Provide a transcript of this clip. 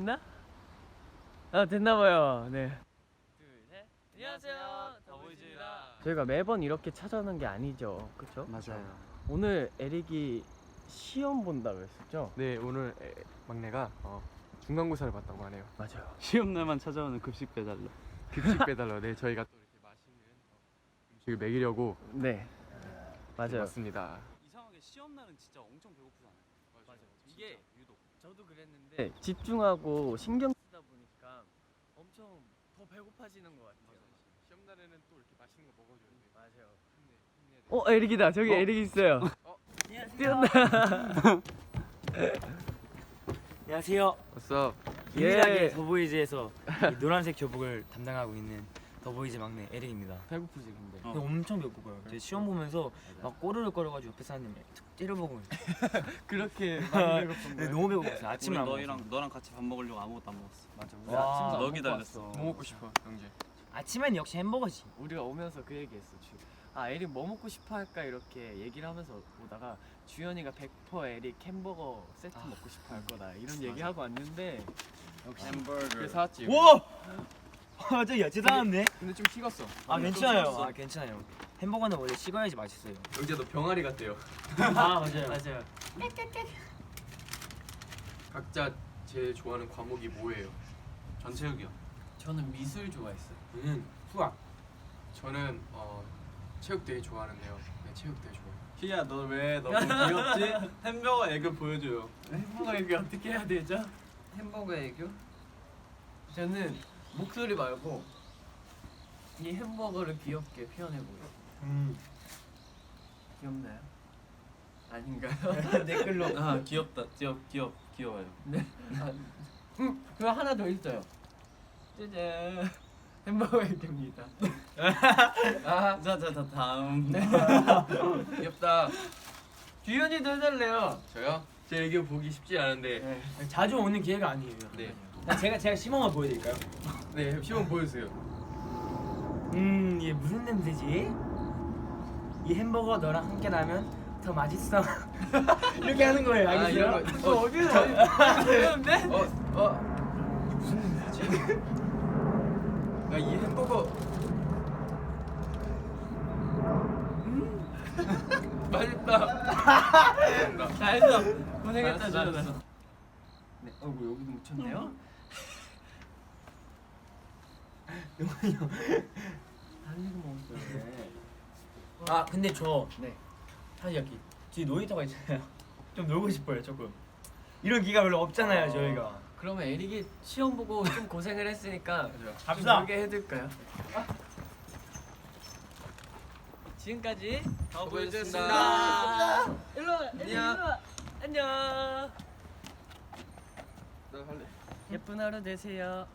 됐나? 아 됐나봐요. 네. 둘 셋. 안녕하세요. 더보이즈입니다. 저희가 매번 이렇게 찾아오는 게 아니죠, 그렇죠? 맞아요. 오늘 에릭이 시험 본다고 했었죠? 네 오늘 에, 막내가 어, 중간고사를 봤다고 하네요. 맞아요. 시험 날만 찾아오는 급식 배달로. 급식 배달로 네 저희가 또 이렇게 맛있는 어, 음식을 먹이려고 네. 맞아요. 왔습니다. 이상하게 시험 날은 진짜 엄청 배고프지 않아요? 맞아요. 이게. 저도 그랬는데 네, 집중하고 신경 쓰다 보니까 엄청 더 배고파지는 것 같아요. 시험 날에는 또 이렇게 맛있는 거 먹어줘야 돼. 맞아요. 힘내 힘내야 돼. 어 에릭이다. 저기 어? 에릭 있어요. 어? 뛰었나? 안녕하세요. 왔어. 유일하게 예. 더보이즈에서 이 노란색 교복을 담당하고 있는 더보이즈 막내 에릭입니다. 배고프지 근데. 어. 근데 엄청 배고파요. 제 시험 보면서 막 꼬르륵 거려가지고 옆에 사람들 툭 째려보고. 그렇게 많이 배고픈 네, 거예요? 너무 배고팠어요. 우리 아침에 안 너희랑 먹었어요. 너랑 같이 밥 먹으려고 아무것도 안 먹었어. 맞아. 우리 와, 아침도 안너 먹고 기다렸어. 왔어. 뭐 먹고 싶어 영재? 아침엔 역시 햄버거지. 우리가 오면서 그 얘기했어. 주. 아 에릭 뭐 먹고 싶어 할까 이렇게 얘기를 하면서 오다가 주현이가 100% 에릭 햄버거 세트 먹고 싶어 할 거다 이런 얘기하고 왔는데 역시 햄버거. 그래 사왔지. 와! 와, 저 야채 나왔네. 근데 좀 식었어. 아좀 괜찮아요. 아 괜찮아요. 햄버거는 원래 식어야지 맛있어요. 영재 너 병아리 같대요. 아 맞아요. 맞아요. 각자 제일 좋아하는 과목이 뭐예요? 전 체육이요. 저는 미술 좋아했어요. 저는 수학. 저는 어, 체육 되게 좋아하는데요. 네 체육 되게 좋아해요. 희야 너 왜 너무 귀엽지? 햄버거 애교 보여줘요. 햄버거 얘기 어떻게 해야 되죠? 햄버거 애교? 저는 목소리 말고 이 햄버거를 귀엽게 표현해 보여. 음. 귀엽나요? 아닌가요? 댓글로. 아 귀엽다. 귀엽 귀엽 귀여워요. 네. 아, 음, 그거 하나 더 있어요. 짜잔. 햄버거 애교입니다. 아, 자자자 다음. 귀엽다. 주현이도 해달래요. 저요? 제 애교 보기 쉽지 않은데. 네. 자주 오는 기회가 아니에요. 네. 제가 제가 시범만 보여드릴까요? 네 시범 보여주세요. 음 이게 무슨 냄새지? 이 햄버거 너랑 함께 나면 더 맛있어. 이렇게 하는 거예요. 아, 알겠어요? 이런 거- 어, 어디서 배웠는데? 어 어. 무슨 냄새지? 야 이 햄버거. 음. 맛있다. 잘했어. 고생했다. 알았어. 네, 어이구 여기도 묻혔네요. 먹었어요. 아 근데 저 네. 사실 여기 뒤에 놀이터가 있잖아요. 좀 놀고 싶어요 조금. 이런 기가 별로 없잖아요 저희가. 그러면 에릭이 시험 보고 좀 고생을 했으니까 좀 갑시다. 놀게 해둘까요? 지금까지 더보이즈였습니다. 일로 와, 에릭 일로 와. 안녕. 나 할래. 예쁜 하루 되세요.